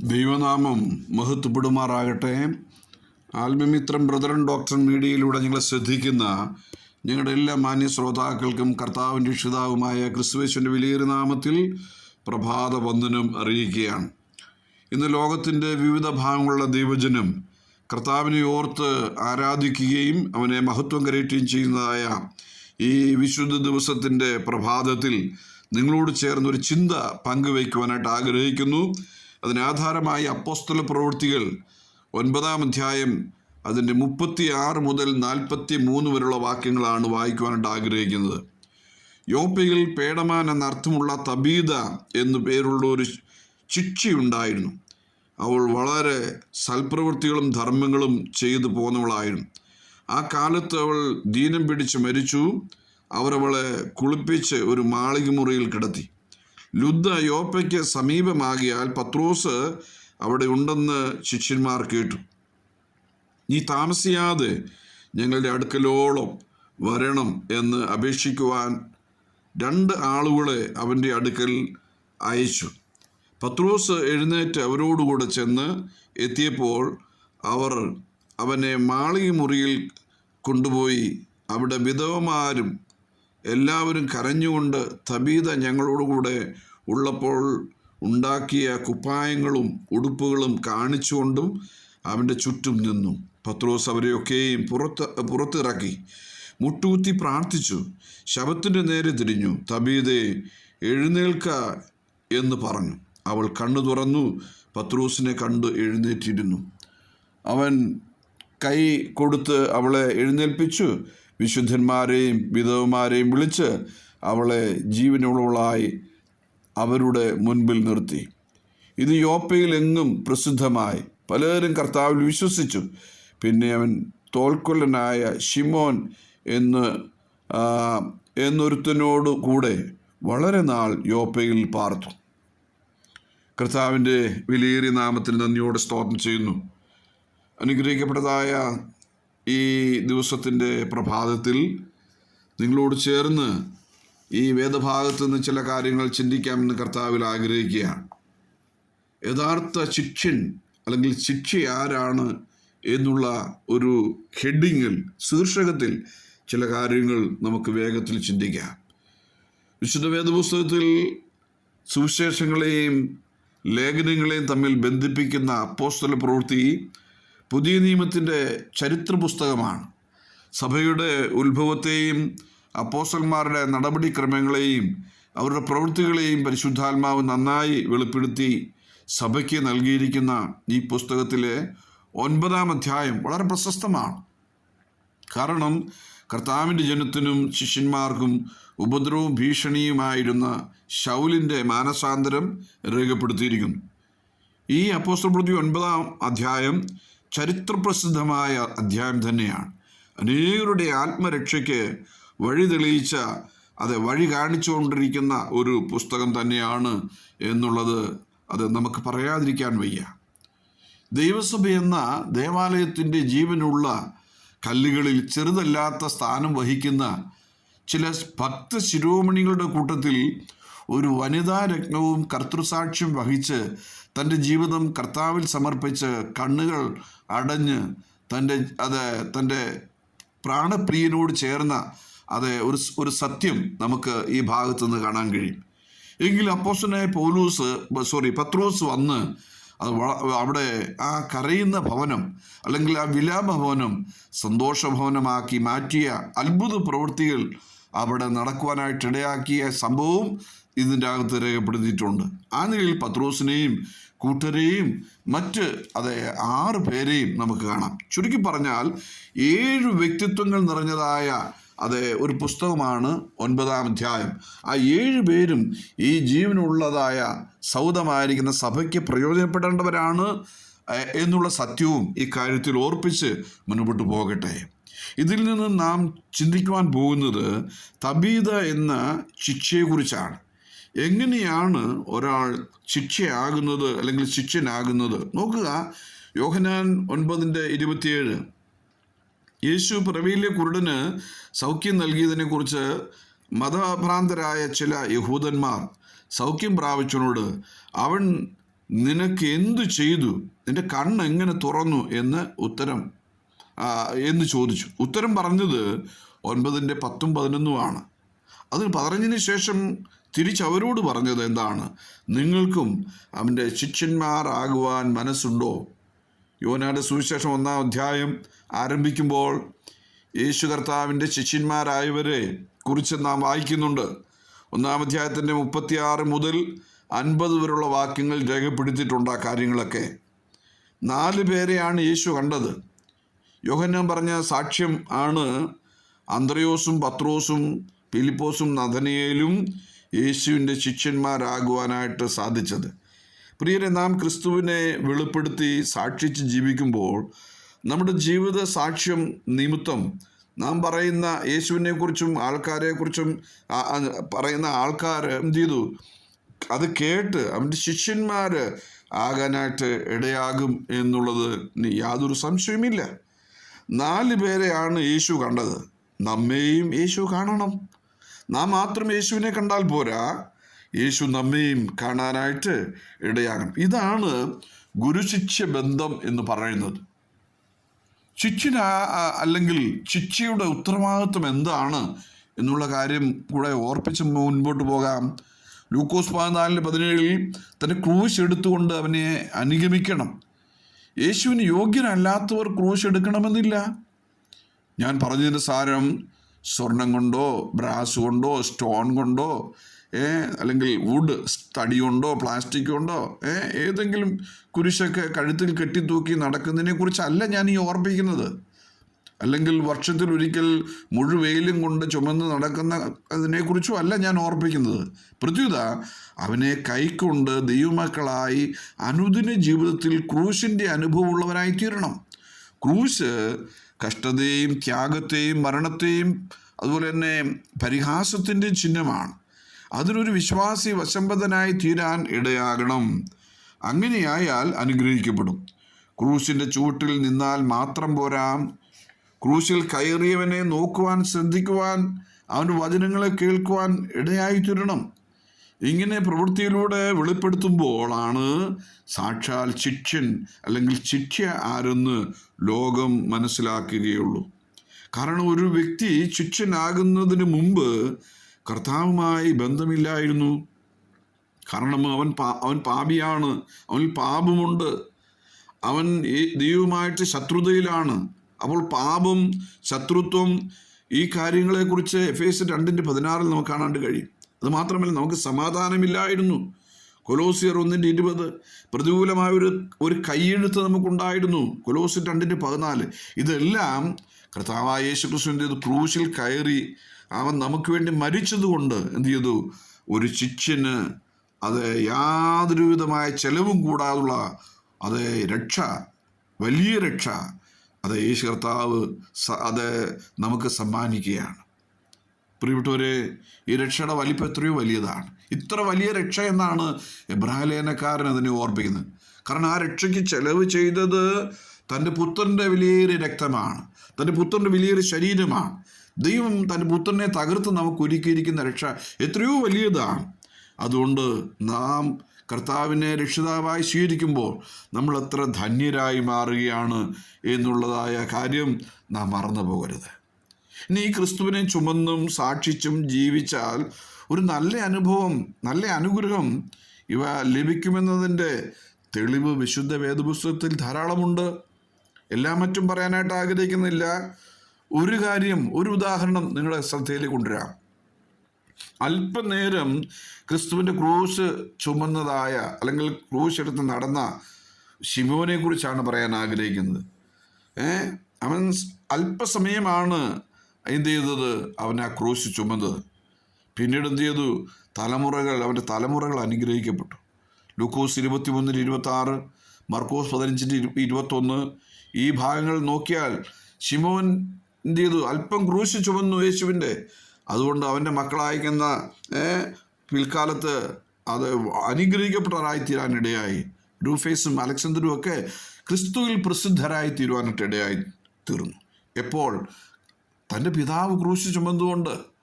ദൈവനാമം മഹത്വപ്പെടുമാറാകട്ടെ. ആത്മമിത്രം brethren doctor മീഡിയയിലൂടെ ഞങ്ങളെ ശ്രദ്ധിക്കുന്ന ഞങ്ങളുടെ എല്ലാ മാന്യ ശ്രോതാക്കൾക്കും കർത്താവിന്റെ രക്ഷിതാവുമായ ക്രിസ്തുവേശ്വന്റെ വിലയേറിയ നാമത്തിൽ പ്രഭാത വന്ദനം അറിയിക്കുകയാണ്. ഇന്ന് ലോകത്തിന്റെ വിവിധ ഭാഗങ്ങളുള്ള ദൈവജനം കർത്താവിനെ ഓർത്ത് ആരാധിക്കുകയും അവനെ മഹത്വം കരയറ്റുകയും ചെയ്യുന്നതായ ഈ വിശുദ്ധ ദിവസത്തിന്റെ പ്രഭാതത്തിൽ നിങ്ങളോട് ചേർന്ന് ഒരു ചിന്ത പങ്കുവയ്ക്കുവാനായിട്ട് ആഗ്രഹിക്കുന്നു. അതിനാധാരമായി അപ്പോസ്തല പ്രവൃത്തികൾ ഒൻപതാം അധ്യായം അതിന്റെ മുപ്പത്തി ആറ് മുതൽ നാൽപ്പത്തി മൂന്ന് വരെയുള്ള വാക്യങ്ങളാണ് വായിക്കുവാനായിട്ട് ആഗ്രഹിക്കുന്നത്. യോപ്പയിൽ പേടമാൻ എന്നർത്ഥമുള്ള തബീത എന്നു പേരുള്ള ഒരു ശിക്ഷയുണ്ടായിരുന്നു അവൾ വളരെ സൽപ്രവൃത്തികളും ധർമ്മങ്ങളും ചെയ്തു പോന്നവളായിരുന്നു. ആ കാലത്ത് അവൾ ദീനം പിടിച്ച് മരിച്ചു. അവരവളെ കുളിപ്പിച്ച് ഒരു മാളിക മുറിയിൽ കിടത്തി. ലുദ്ദ യോപ്പയ്ക്ക് സമീപമാകിയാൽ പത്രോസ് അവിടെ ഉണ്ടെന്ന് ശിഷ്യന്മാർ കേട്ടു. നീ താമസിയാതെ ഞങ്ങളുടെ അടുക്കലോളം വരണം എന്ന് അപേക്ഷിക്കുവാൻ രണ്ട് ആളുകളെ അവന്റെ അടുക്കൽ അയച്ചു. പത്രോസ് എഴുന്നേറ്റ് അവരോടുകൂടെ ചെന്ന് എത്തിയപ്പോൾ അവർ അവനെ മാളിക മുറിയിൽ കൊണ്ടുപോയി അവിടെ വിധവമാരും എല്ലാവരും കരഞ്ഞുകൊണ്ട് തബീത ഞങ്ങളോടുകൂടെ ഉള്ളപ്പോൾ ഉണ്ടാക്കിയ കുപ്പായങ്ങളും ഉടുപ്പുകളും കാണിച്ചുകൊണ്ടും അവന്റെ ചുറ്റും നിന്നു. പത്രോസ് അവരെയൊക്കെയും പുറത്ത് പുറത്തിറക്കി. മുട്ടുകുത്തി പ്രാർത്ഥിച്ചു. ശവത്തിന്റെ നേരെ തിരിഞ്ഞു. തബീതെ എഴുന്നേൽക്ക എന്ന് പറഞ്ഞു. അവൾ കണ്ണു തുറന്നു. പത്രോസിനെ കണ്ട് എഴുന്നേറ്റിരുന്നു. അവൻ കൈ കൊടുത്ത് അവളെ എഴുന്നേൽപ്പിച്ചു. വിശുദ്ധന്മാരെയും വിധവമാരെയും വിളിച്ച് അവളെ ജീവനുള്ളവളായി അവരുടെ മുൻപിൽ നിർത്തി. ഇത് യോപ്പയിൽ എങ്ങും പ്രസിദ്ധമായി. പലരും കർത്താവിൽ വിശ്വസിച്ചു. പിന്നെ അവൻ തോൽക്കൊല്ലനായ ഷിമോൻ എന്ന് എന്നൊരുത്തനോട് കൂടെ വളരെ നാൾ യോപ്പയിൽ പാർത്തു. കർത്താവിന്റെ വിലയേറിയ നാമത്തിന് നന്ദിയോടെ സ്തോത്രം ചെയ്യുന്നു. അനുഗ്രഹിക്കപ്പെട്ടതായ ഈ ദിവസത്തിന്റെ പ്രഭാതത്തിൽ നിങ്ങളോട് ചേർന്ന് ഈ വേദഭാഗത്ത് നിന്ന് ചില കാര്യങ്ങൾ ചിന്തിക്കാമെന്ന് കർത്താവിൽ ആഗ്രഹിക്കുകയാണ്. യഥാർത്ഥ ശിക്ഷൻ അല്ലെങ്കിൽ ശിക്ഷ ആരാണ് എന്നുള്ള ഒരു ഹെഡിങ്ങിൽ ശീർഷകത്തിൽ ചില കാര്യങ്ങൾ നമുക്ക് വേഗത്തിൽ ചിന്തിക്കാം. വിശുദ്ധ വേദപുസ്തകത്തിൽ സുവിശേഷങ്ങളെയും ലേഖനങ്ങളെയും തമ്മിൽ ബന്ധിപ്പിക്കുന്ന അപ്പോസ്തല പ്രവൃത്തി പുതിയ നിയമത്തിന്റെ ചരിത്ര പുസ്തകമാണ് സഭയുടെ ഉത്ഭവത്തെയും അപ്പോസന്മാരുടെ നടപടിക്രമങ്ങളെയും അവരുടെ പ്രവൃത്തികളെയും പരിശുദ്ധാത്മാവ് നന്നായി വെളിപ്പെടുത്തി സഭയ്ക്ക് നൽകിയിരിക്കുന്ന ഈ പുസ്തകത്തിലെ ഒൻപതാം അധ്യായം വളരെ പ്രശസ്തമാണ്. കാരണം കർത്താവിന്റെ ജനത്തിനും ശിഷ്യന്മാർക്കും ഉപദ്രവവും ഭീഷണിയുമായിരുന്ന ശൗലിന്റെ മാനസാന്തരം രേഖപ്പെടുത്തിയിരിക്കുന്നു. ഈ അപ്പോസ്തലപ്രതി ഒൻപതാം അധ്യായം ചരിത്രപ്രസിദ്ധമായ അധ്യായം തന്നെയാണ്. അനേകരുടെ ആത്മരക്ഷയ്ക്ക് വഴി തെളിയിച്ച അത് വഴി കാണിച്ചുകൊണ്ടിരിക്കുന്ന ഒരു പുസ്തകം തന്നെയാണ് എന്നുള്ളത് അത് നമുക്ക് പറയാതിരിക്കാൻ വയ്യ. ദൈവസഭ എന്ന ദേവാലയത്തിന്റെ ജീവനുള്ള കല്ലുകളിൽ ചെറുതല്ലാത്ത സ്ഥാനം വഹിക്കുന്ന ചില ഭക്ത ശിരോമണികളുടെ കൂട്ടത്തിൽ ഒരു വനിതാ രത്നവും കർത്തൃസാക്ഷ്യം വഹിച്ച് തന്റെ ജീവിതം കർത്താവിൽ സമർപ്പിച്ച് കണ്ണുകൾ അടഞ്ഞ് തന്റെ അത് തന്റെ പ്രാണപ്രിയനോട് ചേർന്ന അത് ഒരു ഒരു സത്യം നമുക്ക് ഈ ഭാഗത്ത് നിന്ന് കാണാൻ കഴിയും. എങ്കിൽ അപ്പോസ്റ്റനായ പൗലൂസ് സോറി പത്രോസ് വന്ന് അത് അവിടെ ആ കരയുന്ന ഭവനം അല്ലെങ്കിൽ ആ വിലാപ ഭവനം സന്തോഷ ഭവനമാക്കി മാറ്റിയ അത്ഭുത പ്രവൃത്തികൾ അവിടെ നടക്കുവാനായിട്ടിടയാക്കിയ സംഭവവും ഇതിന്റെ അകത്ത് രേഖപ്പെടുത്തിയിട്ടുണ്ട്. ആ നിലയിൽ പത്രോസിനെയും കൂട്ടരെയും മറ്റ് അതെ ആറ് പേരെയും നമുക്ക് കാണാം. ചുരുക്കി പറഞ്ഞാൽ ഏഴ് വ്യക്തിത്വങ്ങൾ നിറഞ്ഞതായ അതെ ഒരു പുസ്തകമാണ് ഒൻപതാം അധ്യായം. ആ ഏഴ് പേരും ഈ ജീവനുള്ളതായ സൗദമായിരിക്കുന്ന സഭയ്ക്ക് പ്രയോജനപ്പെടേണ്ടവരാണ് എന്നുള്ള സത്യവും ഈ കാര്യത്തിൽ ഓർപ്പിച്ച് മുൻപോട്ട് പോകട്ടെ. ഇതിൽ നിന്ന് നാം ചിന്തിക്കുവാൻ പോകുന്നത് തബീത എന്ന ശിക്ഷയെക്കുറിച്ചാണ്. എങ്ങനെയാണ് ഒരാൾ ശിക്ഷയാകുന്നത് അല്ലെങ്കിൽ ശിക്ഷനാകുന്നത്? നോക്കുക. യോഹനാൻ ഒൻപതിന്റെ ഇരുപത്തിയേഴ്. യേശു പിറവിയിലെ കുരുടന് സൗഖ്യം നൽകിയതിനെക്കുറിച്ച് മതഭ്രാന്തരായ ചില യഹൂദന്മാർ സൗഖ്യം പ്രാപിച്ചവനോട് അവൻ നിനക്ക് എന്തു ചെയ്തു? നിന്റെ കണ്ണ് എങ്ങനെ തുറന്നു? എന്ന് ഉത്തരം എന്ന് ചോദിച്ചു. ഉത്തരം പറഞ്ഞത് ഒൻപതിന്റെ പത്തും പതിനൊന്നുമാണ് അതിന് പതിനഞ്ചിന് ശേഷം തിരിച്ചവരോട് പറഞ്ഞത് എന്താണ്? നിങ്ങൾക്കും അവന്റെ ശിഷ്യന്മാരാകുവാൻ മനസ്സുണ്ടോ? യോനയുടെ സുവിശേഷം ഒന്നാം അധ്യായം ആരംഭിക്കുമ്പോൾ യേശു കർത്താവിന്റെ ശിഷ്യന്മാരായവരെ കുറിച്ച് നാം വായിക്കുന്നുണ്ട്. ഒന്നാം അധ്യായത്തിന്റെ മുപ്പത്തിയാറ് മുതൽ അൻപത് വരെയുള്ള വാക്യങ്ങൾ രേഖപ്പെടുത്തിയിട്ടുണ്ട് ആ കാര്യങ്ങളൊക്കെ. നാല് പേരെയാണ് യേശു കണ്ടത്. യോഹന്നാൻ പറഞ്ഞ സാക്ഷ്യം ആണ് അന്ത്രയോസും പത്രോസും ഫിലിപ്പോസും നഥനയേലും യേശുവിന്റെ ശിഷ്യന്മാരാകുവാനായിട്ട് സാധിച്ചത്. പ്രിയരെ നാം ക്രിസ്തുവിനെ വെളിപ്പെടുത്തി സാക്ഷിച്ച് ജീവിക്കുമ്പോൾ നമ്മുടെ ജീവിത സാക്ഷ്യം നിമിത്തം നാം പറയുന്ന യേശുവിനെക്കുറിച്ചും ആൾക്കാരെക്കുറിച്ചും പറയുന്ന ആൾക്കാർ എന്ത് ചെയ്തു? അത് കേട്ട് അവന്റെ ശിഷ്യന്മാർ ആകാനായിട്ട് ഇടയാകും എന്നുള്ളത് യാതൊരു സംശയവുമില്ല. നാല് പേരെയാണ് യേശു കണ്ടത്. നമ്മെയും യേശു കാണണം. നാം മാത്രം യേശുവിനെ കണ്ടാൽ പോരാ. യേശു നമ്മയും കാണാനായിട്ട് ഇടയാകണം. ഇതാണ് ഗുരുശിഷ്യ ബന്ധം എന്ന് പറയുന്നത്. ശിക്ഷന അല്ലെങ്കിൽ ശിക്ഷയുടെ ഉത്തരവാദിത്വം എന്താണ് എന്നുള്ള കാര്യം കൂടെ ഓർപ്പിച്ച് മുൻപോട്ട് പോകാം. ലൂക്കോസ് പതിനാലിന് പതിനേഴിൽ തന്റെ ക്രൂശ് എടുത്തുകൊണ്ട് അവനെ അനുഗമിക്കണം. യേശുവിന് യോഗ്യനല്ലാത്തവർ ക്രൂശ് എടുക്കണമെന്നില്ല. ഞാൻ പറഞ്ഞതിന്റെ സാരം സ്വർണം കൊണ്ടോ ബ്രാസ് കൊണ്ടോ സ്റ്റോൺ കൊണ്ടോ അല്ലെങ്കിൽ വുഡ് തടി കൊണ്ടോ പ്ലാസ്റ്റിക് കൊണ്ടോ ഏതെങ്കിലും കുരിശൊക്കെ കഴുത്തിൽ കെട്ടിത്തൂക്കി നടക്കുന്നതിനെ കുറിച്ചല്ല ഞാൻ ഈ ഓർപ്പിക്കുന്നത് അല്ലെങ്കിൽ വർഷത്തിൽ ഒരിക്കൽ മുഴുവെയിലും കൊണ്ട് ചുമന്ന് നടക്കുന്ന അതിനെക്കുറിച്ചും അല്ല ഞാൻ ഓർപ്പിക്കുന്നത് പ്രത്യുത അവനെ കൈക്കൊണ്ട് ദൈവമക്കളായി അനുദിന ജീവിതത്തിൽ ക്രൂശിന്റെ അനുഭവമുള്ളവരായി തീരണം. ക്രൂശ് കഷ്ടതയും ത്യാഗത്തെയും മരണത്തെയും അതുപോലെ തന്നെ പരിഹാസത്തിന്റെ ചിഹ്നമാണ്. അതിനൊരു വിശ്വാസി വശംബദ്ധനായി തീരാൻ ഇടയാകണം. അങ്ങനെയായാൽ അനുഗ്രഹിക്കപ്പെടും. ക്രൂശിന്റെ ചൂട്ടിൽ നിന്നാൽ മാത്രം പോരാ. ക്രൂശിൽ കയറിയവനെ നോക്കുവാൻ ശ്രദ്ധിക്കുവാൻ അവന്റെ വചനങ്ങളെ കേൾക്കുവാൻ ഇടയായി തീരണം. ഇങ്ങനെ പ്രവൃത്തിയിലൂടെ വെളിപ്പെടുത്തുമ്പോഴാണ് സാക്ഷാൽ ശിക്ഷൻ അല്ലെങ്കിൽ ശിക്ഷ ആരെന്ന് ലോകം മനസ്സിലാക്കുകയുള്ളൂ. കാരണം ഒരു വ്യക്തി ശിക്ഷനാകുന്നതിന് മുമ്പ് കർത്താവുമായി ബന്ധമില്ലായിരുന്നു. കാരണം അവൻ പാ അവൻ പാപിയാണ് അവനിൽ പാപമുണ്ട്. അവൻ ദൈവമായിട്ട് ശത്രുതയിലാണ്. അപ്പോൾ പാപം ശത്രുത്വം ഈ കാര്യങ്ങളെക്കുറിച്ച് എഫ് എസ് രണ്ടിന്റെ പതിനാറിൽ നമുക്ക് കാണാണ്ട് കഴിയും. അത് മാത്രമല്ല നമുക്ക് സമാധാനമില്ലായിരുന്നു. കൊലോസിയർ ഒന്നിന്റെ ഇരുപത് പ്രതികൂലമായ ഒരു ഒരു കൈയെഴുത്ത് നമുക്കുണ്ടായിരുന്നു. കൊലോസിയർ രണ്ടിന്റെ പതിനാല്. ഇതെല്ലാം കർത്താവായ യേശു ക്രിസ്തുവിന്റെ ക്രൂശിൽ കയറി അവൻ നമുക്ക് വേണ്ടി മരിച്ചതുകൊണ്ട് എന്ത് ചെയ്തു? ഒരു ശിഷ്യന് അത് യാതൊരു വിധമായ ചെലവും കൂടാതുള്ള അത് രക്ഷ വലിയ രക്ഷ അത് യേശു കർത്താവ് അത് നമുക്ക് സമ്മാനിക്കുകയാണ്. പ്രിയപ്പെട്ടവരെ ഈ രക്ഷയുടെ വലിപ്പം എത്രയോ വലിയതാണ്. ഇത്ര വലിയ രക്ഷ എന്നാണ് എബ്രാഹലേനക്കാരൻ അതിനെ ഓർപ്പിക്കുന്നത്. കാരണം ആ രക്ഷയ്ക്ക് ചെലവ് ചെയ്തത് തന്റെ പുത്രന്റെ വലിയൊരു രക്തമാണ് തന്റെ പുത്രന്റെ വലിയൊരു ശരീരമാണ്. ദൈവം തന്റെ പുത്രനെ തകർത്ത് നമുക്ക് ഒരുക്കിയിരിക്കുന്ന രക്ഷ എത്രയോ വലിയതാണ്. അതുകൊണ്ട് നാം കർത്താവിനെ രക്ഷിതാവായി സ്വീകരിക്കുമ്പോൾ നമ്മൾ എത്ര ധന്യരായി മാറുകയാണ് എന്നുള്ളതായ കാര്യം നാം മറന്നു പോകരുത്. ഇനി ഈ ക്രിസ്തുവിനെ ചുമന്നും സാക്ഷിച്ചും ജീവിച്ചാൽ ഒരു നല്ല അനുഭവം നല്ല അനുഗ്രഹം ഇവ ലഭിക്കുമെന്നതിന്റെ തെളിവ് വിശുദ്ധ വേദപുസ്തകത്തിൽ ധാരാളമുണ്ട്. എല്ലാം മറ്റും പറയാനായിട്ട് ആഗ്രഹിക്കുന്നില്ല. ഒരു കാര്യം ഒരു ഉദാഹരണം നിങ്ങളുടെ ശ്രദ്ധയിൽ കൊണ്ടുവരാം. അല്പനേരം ക്രിസ്തുവിന്റെ ക്രൂസ് ചുമന്നതായ അല്ലെങ്കിൽ ക്രൂശ് എടുത്ത് നടന്ന ശിമോനെ കുറിച്ചാണ് പറയാൻ ആഗ്രഹിക്കുന്നത്. ഏ? അവൻ അല്പസമയമാണ് എന്ത് ചെയ്തത്? അവനെ ആ ക്രൂശ് ചുമന്നത്. പിന്നീട് എന്ത് ചെയ്തു? തലമുറകൾ അവന്റെ തലമുറകൾ അനുഗ്രഹിക്കപ്പെട്ടു. ലൂക്കോസ് ഇരുപത്തി മൂന്നിന് ഇരുപത്തി ആറ് മർക്കോസ് പതിനഞ്ചിന്റെ ഇരു ഇരുപത്തൊന്ന് ഈ ഭാഗങ്ങൾ നോക്കിയാൽ ശിമോൻ എന്ത് ചെയ്തു? അല്പം ക്രൂശ് ചുമന്നു യേശുവിന്റെ. അതുകൊണ്ട് അവന്റെ മക്കളായിരിക്കുന്ന ഏ, പിൽക്കാലത്ത് അത് അനുഗ്രഹിക്കപ്പെട്ടവരായി തീരാനിടയായി റൂഫേസും അലക്സാണ്ടറും ഒക്കെ ക്രിസ്തുവിൽ പ്രസിദ്ധരായി തീരുവാനായിട്ട് ഇടയായി തീർന്നു. എപ്പോൾ? തന്റെ പിതാവ് ക്രൂശി ചുമന്നുകൊണ്ട്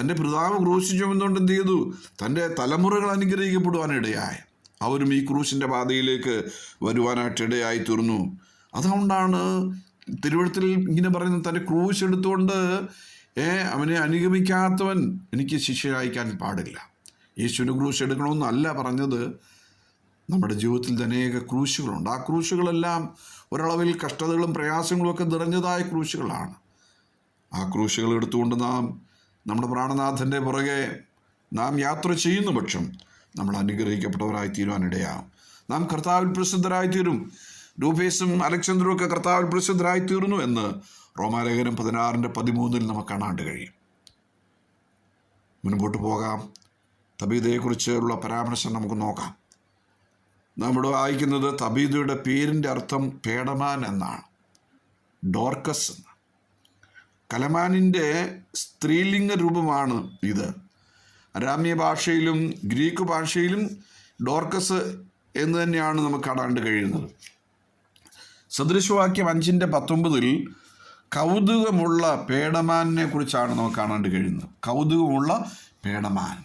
തന്റെ പിതാവ് ക്രൂശി ചുമന്നുകൊണ്ട് എന്ത് ചെയ്തു? തന്റെ തലമുറകൾ അനുഗ്രഹിക്കപ്പെടുവാനിടയായി. അവരും ഈ ക്രൂശിന്റെ പാതയിലേക്ക് വരുവാനായിട്ട് ഇടയായി തീർന്നു. അതുകൊണ്ടാണ് തിരുവഴുത്തിൽ ഇങ്ങനെ പറയുന്നത് തന്റെ ക്രൂശ് എടുത്തുകൊണ്ട് ഏ അവനെ അനുഗമിക്കാത്തവൻ എനിക്ക് ശിഷ്യരായിക്കാൻ പാടില്ല. യേശുവിന് ക്രൂശ് എടുക്കണമെന്നല്ല പറഞ്ഞത്. നമ്മുടെ ജീവിതത്തിൽ അനേക ക്രൂശുകളുണ്ട്. ആ ക്രൂശുകളെല്ലാം ഒരളവിൽ കഷ്ടതകളും പ്രയാസങ്ങളും ഒക്കെ നിറഞ്ഞതായ ക്രൂശുകളാണ്. ആ ക്രൂശുകൾ എടുത്തുകൊണ്ട് നാം നമ്മുടെ പ്രാണനാഥന്റെ പുറകെ നാം യാത്ര ചെയ്യുന്ന പക്ഷം നമ്മൾ അനുഗ്രഹിക്കപ്പെട്ടവരായി തീരുവാനിടയാവും. നാം കർത്താവിൽ പ്രസിദ്ധരായിത്തീരും. രൂപേസും അലക്സാണ്ടറും ഒക്കെ കർത്താവിൽ പ്രസിദ്ധരായി തീർന്നു എന്ന് റോമാലേഖനം പതിനാറിന്റെ പതിമൂന്നിൽ നമുക്ക് കാണാണ്ട് കഴിയും. മുൻപോട്ട് പോകാം. തബീതയെക്കുറിച്ചുള്ള പരാമർശം നമുക്ക് നോക്കാം. നമ്മുടെ വായിക്കുന്നത് തബീതയുടെ പേരിന്റെ അർത്ഥം പേടമാൻ എന്നാണ്. ഡോർക്കസ് എന്ന്. കലമാനിന്റെ സ്ത്രീലിംഗ രൂപമാണ് ഇത്. അരാമ്യ ഭാഷയിലും ഗ്രീക്ക് ഭാഷയിലും ഡോർക്കസ് എന്ന് തന്നെയാണ് നമുക്ക് കാണാണ്ട് കഴിയുന്നത്. സദൃശവാക്യം അഞ്ചിന്റെ പത്തൊമ്പതിൽ കൗതുകമുള്ള പേടമാനിനെ കുറിച്ചാണ് നമുക്ക് കാണാണ്ട് കഴിയുന്നത്. കൗതുകമുള്ള പേടമാൻ.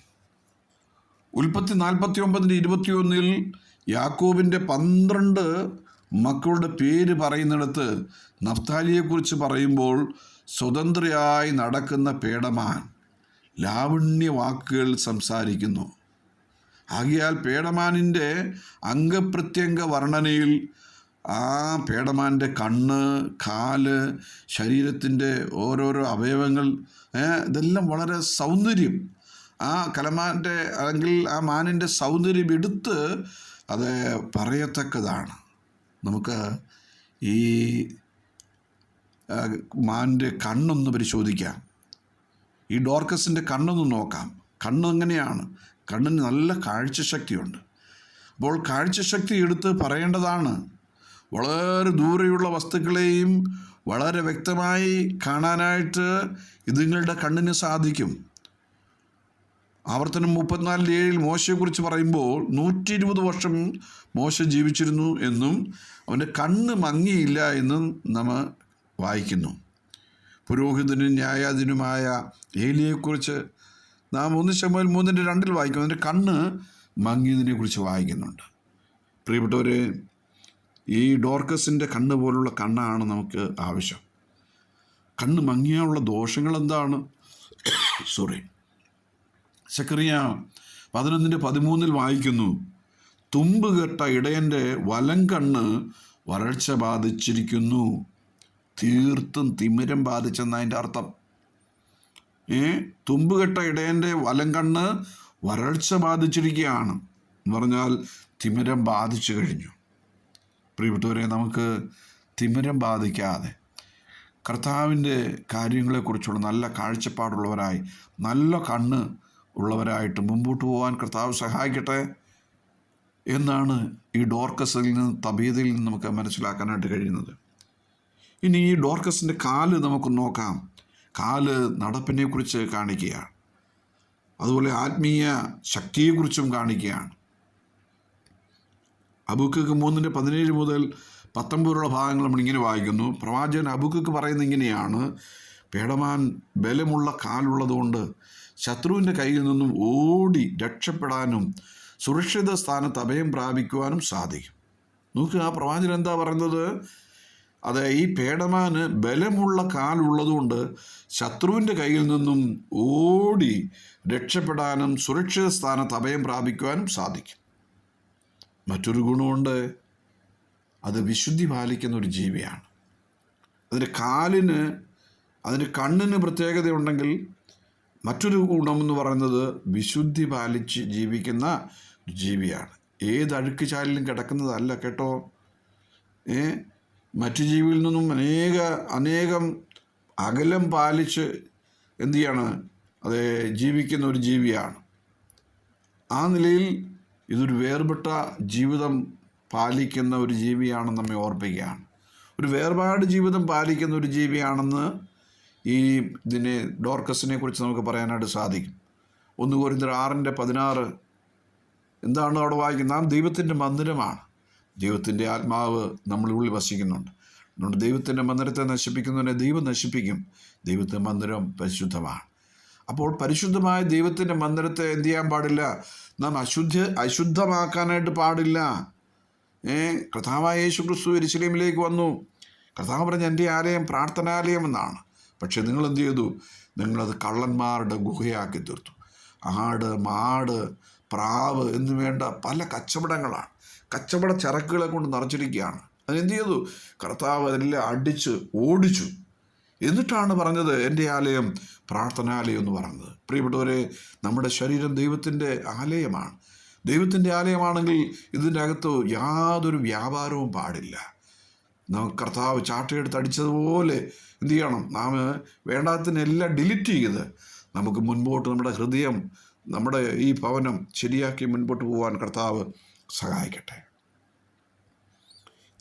ഉൽപ്പത്തി നാൽപ്പത്തി ഒമ്പതിന്റെ ഇരുപത്തിയൊന്നിൽ യാക്കോബിന്റെ പന്ത്രണ്ട് മക്കളുടെ പേര് പറയുന്നിടത്ത് നഫ്താലിയെക്കുറിച്ച് പറയുമ്പോൾ സ്വതന്ത്രയായി നടക്കുന്ന പേടമാൻ ലാവണ്യ വാക്കുകൾ സംസാരിക്കുന്നു. ആകിയാൽ പേടമാനിന്റെ അംഗപ്രത്യംഗ വർണനയിൽ ആ പേടമാന്റെ കണ്ണ് കാൽ ശരീരത്തിന്റെ ഓരോരോ അവയവങ്ങൾ ഇതെല്ലാം വളരെ സൗന്ദര്യം. ആ കലമാന്റെ അല്ലെങ്കിൽ ആ മാനിന്റെ സൗന്ദര്യം എടുത്ത് അത് പറയത്തക്കതാണ്. നമുക്ക് ഈ ആ, മാനിന്റെ കണ്ണൊന്ന് പരിശോധിക്കാം. ഈ ഡോർക്കസിന്റെ കണ്ണൊന്ന് നോക്കാം. കണ്ണ് എങ്ങനെയാണ്? കണ്ണിന് നല്ല കാഴ്ചശക്തിയുണ്ട്. അപ്പോൾ കാഴ്ചശക്തി എടുത്ത് പറയേണ്ടതാണ്. വളരെ ദൂരെയുള്ള വസ്തുക്കളെയും വളരെ വ്യക്തമായി കാണാനായിട്ട് ഇതുങ്ങളുടെ കണ്ണിന് സാധിക്കും. ആവർത്തനം മുപ്പത്തിനാലിന്റെ ഏഴിൽ മോശയെക്കുറിച്ച് പറയുമ്പോൾ നൂറ്റി ഇരുപത് വർഷം മോശ ജീവിച്ചിരുന്നു എന്നും അവന്റെ കണ്ണ് മങ്ങിയില്ല എന്നും നമ്മൾ വായിക്കുന്നു. പുരോഹിതനും ന്യായാധിനുമായ ഏലിയെക്കുറിച്ച് നാം ഒന്ന് ശമ്പൽ മൂന്നിന്റെ രണ്ടിൽ വായിക്കുന്നു. അതിന്റെ കണ്ണ് മങ്ങിയതിനെ കുറിച്ച് വായിക്കുന്നുണ്ട്. പ്രിയപ്പെട്ടവരെ ഈ ഡോർക്കസിന്റെ കണ്ണ് പോലുള്ള കണ്ണാണ് നമുക്ക് ആവശ്യം. കണ്ണ് മങ്ങിയാനുള്ള ദോഷങ്ങൾ എന്താണ്? സോറി. ചക്രിയ പതിനൊന്നിന്റെ പതിമൂന്നിൽ വായിക്കുന്നു. തുമ്പ് കെട്ട ഇടയന്റെ വലം കണ്ണ് വരൾച്ച ബാധിച്ചിരിക്കുന്നു. തീർത്തും തിമിരം ബാധിച്ചെന്നതിന്റെ അർത്ഥം. ഏ? തുമ്പുകെട്ട ഇടയന്റെ വലം കണ്ണ് വരൾച്ച ബാധിച്ചിരിക്കുകയാണ് എന്ന് പറഞ്ഞാൽ തിമിരം ബാധിച്ചു കഴിഞ്ഞു. പ്രിയപ്പെട്ടവരെ നമുക്ക് തിമിരം ബാധിക്കാതെ കർത്താവിന്റെ കാര്യങ്ങളെക്കുറിച്ചുള്ള നല്ല കാഴ്ചപ്പാടുള്ളവരായി നല്ല കണ്ണ് ഉള്ളവരായിട്ട് മുമ്പോട്ട് പോകാൻ കർത്താവ് സഹായിക്കട്ടെ എന്നാണ് ഈ ഡോർക്കസിൽ നിന്ന് തബീതയിൽ നിന്ന് നമുക്ക് മനസ്സിലാക്കാനായിട്ട് കഴിയുന്നത്. ഇനി ഈ ഡോർക്കസിന്റെ കാൽ നമുക്ക് നോക്കാം. കാൽ നടപ്പിനെക്കുറിച്ച് കാണിക്കുകയാണ്. അതുപോലെ ആത്മീയ ശക്തിയെക്കുറിച്ചും കാണിക്കുകയാണ്. അബുക്കക്ക് മൂന്നിന്റെ പതിനേഴ് മുതൽ പത്തൊമ്പതിലുള്ള ഭാഗങ്ങൾ നമ്മൾ ഇങ്ങനെ വായിക്കുന്നു. പ്രവാചകൻ അബുക്കക്ക് പറയുന്ന ഇങ്ങനെയാണ്. പേടമാൻ ബലമുള്ള കാലുള്ളതുകൊണ്ട് ശത്രുവിന്റെ കയ്യിൽ നിന്നും ഓടി രക്ഷപ്പെടാനും സുരക്ഷിത സ്ഥാനത്ത് അഭയം പ്രാപിക്കുവാനും സാധിക്കും. നോക്കുക ആ പ്രവാചകൻ എന്താ പറയുന്നത്? അത് ഈ പേടമാന് ബലമുള്ള കാലുള്ളതുകൊണ്ട് ശത്രുവിന്റെ കയ്യിൽ നിന്നും ഓടി രക്ഷപ്പെടാനും സുരക്ഷിത സ്ഥാനത്ത് അഭയം പ്രാപിക്കുവാനും സാധിക്കും. മറ്റൊരു ഗുണമുണ്ട് അത് വിശുദ്ധി പാലിക്കുന്ന ഒരു ജീവിയാണ്. അതിന്റെ കാലിന് അതിന്റെ കണ്ണിന് പ്രത്യേകതയുണ്ടെങ്കിൽ മറ്റൊരു ഗുണമെന്ന് പറയുന്നത് വിശുദ്ധി പാലിച്ച് ജീവിക്കുന്ന ജീവിയാണ്. ഏത് അഴുക്ക് ചാലിലും കിടക്കുന്നതല്ല കേട്ടോ. ഏ മറ്റു ജീവിയിൽ നിന്നും അനേക അനേകം അകലം പാലിച്ച് എന്തു ചെയ്യാണ്? അത് ജീവിക്കുന്ന ഒരു ജീവിയാണ്. ആ നിലയിൽ ഇതൊരു വേർപെട്ട ജീവിതം പാലിക്കുന്ന ഒരു ജീവിയാണെന്ന് നമ്മെ ഓർപ്പിക്കുകയാണ്. ഒരു വേർപാട് ജീവിതം പാലിക്കുന്ന ഒരു ജീവിയാണെന്ന് ഈ ഇതിനെ ഡോർക്കസിനെ കുറിച്ച് നമുക്ക് പറയാനായിട്ട് സാധിക്കും. ഒന്ന് കോരിന്തർ ആറിന്റെ പതിനാറ്. എന്താണ് അവിടെ വായിക്കുന്നത്? നാം ദൈവത്തിന്റെ മന്ദിരമാണ്. ദൈവത്തിന്റെ ആത്മാവ് നമ്മളുള്ളിൽ വസിക്കുന്നുണ്ട്. അതുകൊണ്ട് ദൈവത്തിന്റെ മന്ദിരത്തെ നശിപ്പിക്കുന്നതിനെ ദൈവം നശിപ്പിക്കും. ദൈവത്തിന്റെ മന്ദിരം പരിശുദ്ധമാണ്. അപ്പോൾ പരിശുദ്ധമായ ദൈവത്തിന്റെ മന്ദിരത്തെ എന്ത് ചെയ്യാൻ പാടില്ല? നാം അശുദ്ധ അശുദ്ധമാക്കാനായിട്ട് പാടില്ല. ഏ കർത്താവായ യേശു ക്രിസ്തു എരിശിലേമിലേക്ക് വന്നു. കർത്താവ് പറഞ്ഞ എന്റെ ആലയം പ്രാർത്ഥനാലയം എന്നാണ്. പക്ഷെ നിങ്ങൾ എന്ത് ചെയ്തു? നിങ്ങളത് കള്ളന്മാരുടെ ഗുഹയാക്കി തീർത്തു. ആട് മാട് പ്രാവ് എന്നു വേണ്ട പല കച്ചവടങ്ങളാണ്. കച്ചവട ചരക്കുകളെ കൊണ്ട് നിറച്ചിരിക്കുകയാണ്. അതിനെന്ത് ചെയ്തു? കർത്താവ് അതെല്ലാം അടിച്ച് ഓടിച്ചു. എന്നിട്ടാണ് പറഞ്ഞത് എന്റെ ആലയം പ്രാർത്ഥനാലയം എന്ന് പറഞ്ഞത്. പ്രിയപ്പെട്ടവരെ നമ്മുടെ ശരീരം ദൈവത്തിന്റെ ആലയമാണ്. ദൈവത്തിന്റെ ആലയമാണെങ്കിൽ ഇതിന്റെ അകത്ത് യാതൊരു വ്യാപാരവും പാടില്ല. നാം കർത്താവ് ചാട്ടയെടുത്ത് അടിച്ചതുപോലെ എന്ത് ചെയ്യണം? നാം വേണ്ടാത്തതിനെല്ലാം ഡിലീറ്റ് ചെയ്ത് നമുക്ക് മുൻപോട്ട് നമ്മുടെ ഹൃദയം നമ്മുടെ ഈ ഭവനം ശരിയാക്കി മുൻപോട്ട് പോകാൻ കർത്താവ് സഹായിക്കട്ടെ.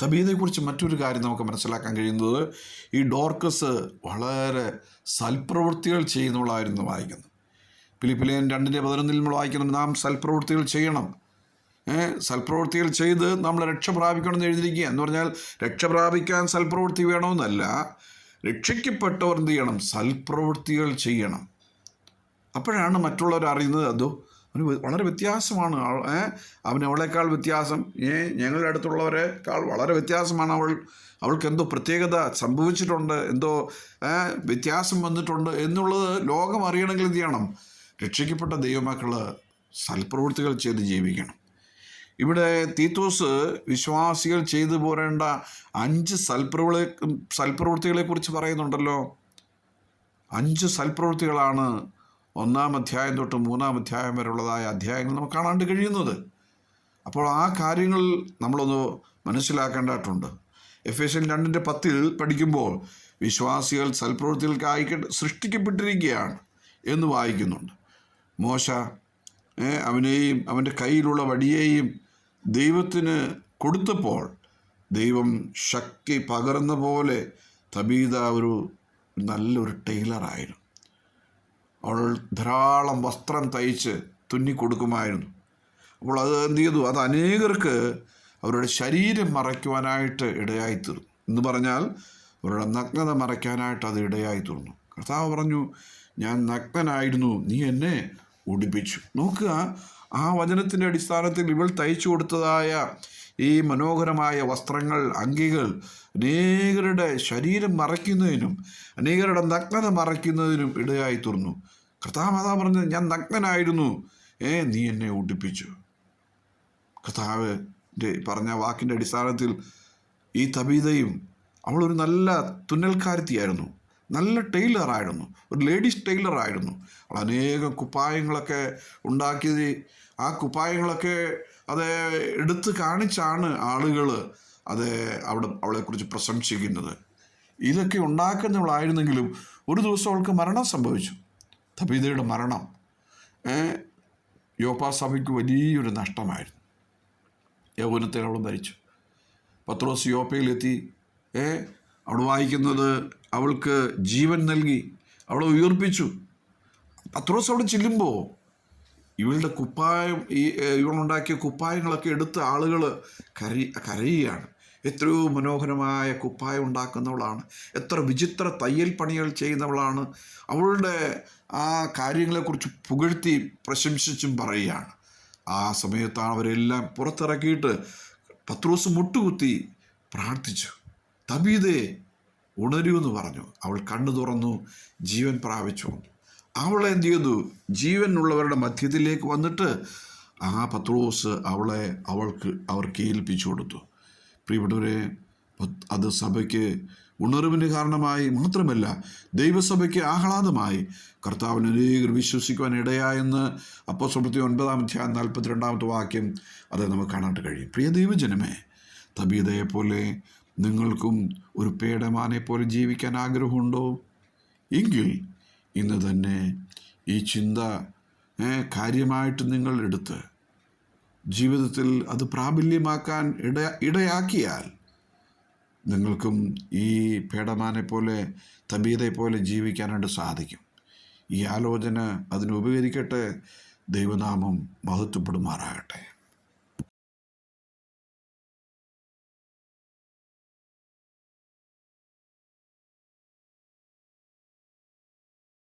തബീതയെക്കുറിച്ച് മറ്റൊരു കാര്യം നമുക്ക് മനസ്സിലാക്കാൻ കഴിയുന്നത് ഈ ഡോർക്കസ് വളരെ സൽപ്രവൃത്തികൾ ചെയ്യുന്നവളായിരുന്നു വായിക്കുന്നത്. ഫിലിപ്പിലേൻ രണ്ടിന്റെ പതിനൊന്നിൽ നമ്മൾ വായിക്കണം നാം സൽപ്രവൃത്തികൾ ചെയ്യണം. സൽപ്രവൃത്തികൾ ചെയ്ത് നമ്മൾ രക്ഷ പ്രാപിക്കണം എന്ന് എഴുതിയിരിക്കുക എന്ന് പറഞ്ഞാൽ രക്ഷ പ്രാപിക്കാൻ സൽപ്രവൃത്തി വേണമെന്നല്ല രക്ഷിക്കപ്പെട്ടവർ എന്ത് ചെയ്യണം? സൽപ്രവൃത്തികൾ ചെയ്യണം. അപ്പോഴാണ് മറ്റുള്ളവർ അറിയുന്നത് അതോ അവന് വളരെ വ്യത്യാസമാണ് അവന് അവളേക്കാൾ വ്യത്യാസം. ഏ ഞങ്ങളുടെ അടുത്തുള്ളവരെക്കാൾ വളരെ വ്യത്യാസമാണ് അവൾ. അവൾക്ക് എന്തോ പ്രത്യേകത സംഭവിച്ചിട്ടുണ്ട് എന്തോ വ്യത്യാസം വന്നിട്ടുണ്ട് എന്നുള്ളത് ലോകം അറിയണമെങ്കിൽ എന്ത് ചെയ്യണം? രക്ഷിക്കപ്പെട്ട ദൈവമക്കൾ സൽപ്രവൃത്തികൾ ചെയ്ത് ജീവിക്കണം. ഇവിടെ തീത്തോസ് വിശ്വാസികൾ ചെയ്തു പോരേണ്ട അഞ്ച് സൽപ്രവൃ സൽപ്രവൃത്തികളെക്കുറിച്ച് പറയുന്നുണ്ടല്ലോ. അഞ്ച് സൽപ്രവൃത്തികളാണ് ഒന്നാം അധ്യായം തൊട്ട് മൂന്നാം അധ്യായം വരെയുള്ളതായ അധ്യായങ്ങൾ നമുക്ക് കാണാണ്ട് കഴിയുന്നത്. അപ്പോൾ ആ കാര്യങ്ങൾ നമ്മളൊന്ന് മനസ്സിലാക്കേണ്ടതായിട്ടുണ്ട്. എഫ് എസ് എൻ രണ്ടിന്റെ പത്തിൽ പഠിക്കുമ്പോൾ വിശ്വാസികൾ സൽപ്രവൃത്തികൾക്കായി സൃഷ്ടിക്കപ്പെട്ടിരിക്കുകയാണ് എന്ന് വായിക്കുന്നുണ്ട്. മോശ അവനെയും അവന്റെ കയ്യിലുള്ള വടിയെയും ദൈവത്തിന് കൊടുത്തപ്പോൾ ദൈവം ശക്തി പകർന്ന പോലെ തബീത ഒരു നല്ലൊരു ടൈലറായിരുന്നു. അവൾ ധാരാളം വസ്ത്രം തയ്ച്ച് തുന്നിക്കൊടുക്കുമായിരുന്നു. അപ്പോൾ അത് എന്ത് ചെയ്തു? അത് അനേകർക്ക് അവരുടെ ശരീരം മറയ്ക്കുവാനായിട്ട് ഇടയായിത്തീർന്നു. എന്ന് പറഞ്ഞാൽ അവരുടെ നഗ്നത മറയ്ക്കാനായിട്ട് അത് ഇടയായിത്തീർന്നു. കർത്താവ് പറഞ്ഞു ഞാൻ നഗ്നനായിരുന്നു. നീ എന്നെ ഉടുപ്പിച്ചു നോക്കുക ആ വചനത്തിന്റെ അടിസ്ഥാനത്തിൽ ഇവൾ തയ്ച്ചു കൊടുത്തതായ ഈ മനോഹരമായ വസ്ത്രങ്ങൾ അങ്കികൾ അനേകരുടെ ശരീരം മറയ്ക്കുന്നതിനും അനേകരുടെ നഗ്നത മറയ്ക്കുന്നതിനും ഇടയായി തീർന്നു കർത്താവ് പറഞ്ഞത് ഞാൻ നഗ്നനായിരുന്നു. ഏ നീ എന്നെ ഓടിപ്പിച്ചു കർത്താവ് പറഞ്ഞ വാക്കിന്റെ അടിസ്ഥാനത്തിൽ ഈ തബീതയും അവളൊരു നല്ല തുന്നൽക്കാരത്തിയായിരുന്നു. നല്ല ടൈലറായിരുന്നു ഒരു ലേഡീസ് ടൈലറായിരുന്നു അവൾ അനേകം കുപ്പായങ്ങളൊക്കെ ഉണ്ടാക്കിയത് ആ കുപ്പായങ്ങളൊക്കെ അത് എടുത്ത് കാണിച്ചാണ് ആളുകൾ അത് അവിടെ അവളെക്കുറിച്ച് പ്രശംസിക്കുന്നത്. ഇതൊക്കെ ഉണ്ടാക്കുന്നവളായിരുന്നെങ്കിലും ഒരു ദിവസം അവൾക്ക് മരണം സംഭവിച്ചു. തബീതയുടെ മരണം യോപ്പാ സഭയ്ക്ക് വലിയൊരു നഷ്ടമായിരുന്നു. യൗവനത്തിൽ അവൾ മരിച്ചു പത്രോസ് യോപ്പയിലെത്തി ഏ അവിടെ വായിക്കുന്നത് അവൾക്ക് ജീവൻ നൽകി അവളെ ഉയർപ്പിച്ചു. പത്രോസ് അവിടെ ചെല്ലുമ്പോൾ ഇവളുടെ കുപ്പായം ഈ ഇവളുണ്ടാക്കിയ കുപ്പായങ്ങളൊക്കെ എടുത്ത് ആളുകൾ കരി കരയുകയാണ്. എത്രയോ മനോഹരമായ കുപ്പായം ഉണ്ടാക്കുന്നവളാണ്. എത്ര വിചിത്ര തയ്യൽ പണികൾ ചെയ്യുന്നവളാണ്. അവളുടെ ആ കാര്യങ്ങളെക്കുറിച്ച് പുകഴ്ത്തി പ്രശംസിച്ചും പറയുകയാണ്. ആ സമയത്താണ് അവരെല്ലാം പുറത്തിറക്കിയിട്ട് പത്രോസ് മുട്ടുകുത്തി പ്രാർത്ഥിച്ചു. തബീതേ ഉണരൂ എന്ന് പറഞ്ഞു. അവൾ കണ്ണു തുറന്നു ജീവൻ പ്രാപിച്ചു. അവളെ എന്ത് ചെയ്തു? ജീവനുള്ളവരുടെ മധ്യത്തിലേക്ക് വന്നിട്ട് ആ പത്രോസ് അവളെ അവൾക്ക് അവർക്ക് ഏൽപ്പിച്ചു കൊടുത്തു. പ്രിയപ്പെട്ടവരെ അത് സഭയ്ക്ക് ഉണർവിന് കാരണമായി മാത്രമല്ല ദൈവസഭയ്ക്ക് ആഹ്ലാദമായി കർത്താവിന് അനേകർ വിശ്വസിക്കുവാൻ ഇടയായെന്ന് അപ്പോൾ സുഹൃത്തി ഒൻപതാം അധ്യായം നാൽപ്പത്തിരണ്ടാമത്തെ വാക്യം അത് നമുക്ക് കാണാനായിട്ട് കഴിയും. പ്രിയ ദൈവജനമേ തബീതയെ പോലെ നിങ്ങൾക്കും ഒരു പേടമാനെ പോലെ ജീവിക്കാൻ ആഗ്രഹമുണ്ടോ? എങ്കിൽ ഇന്ന് തന്നെ ഈ ചിന്ത കാര്യമായിട്ട് നിങ്ങൾ എടുത്ത് ജീവിതത്തിൽ അത് പ്രാബല്യമാക്കാൻ ഇട ഇടയാക്കിയാൽ നിങ്ങൾക്കും ഈ പേടമാനെ പോലെ തബീതെ പോലെ ജീവിക്കാനായിട്ട് സാധിക്കും. ഈ ആലോചന അതിനുപകരിക്കട്ടെ ദൈവനാമം മഹത്വപ്പെടുമാറാകട്ടെ.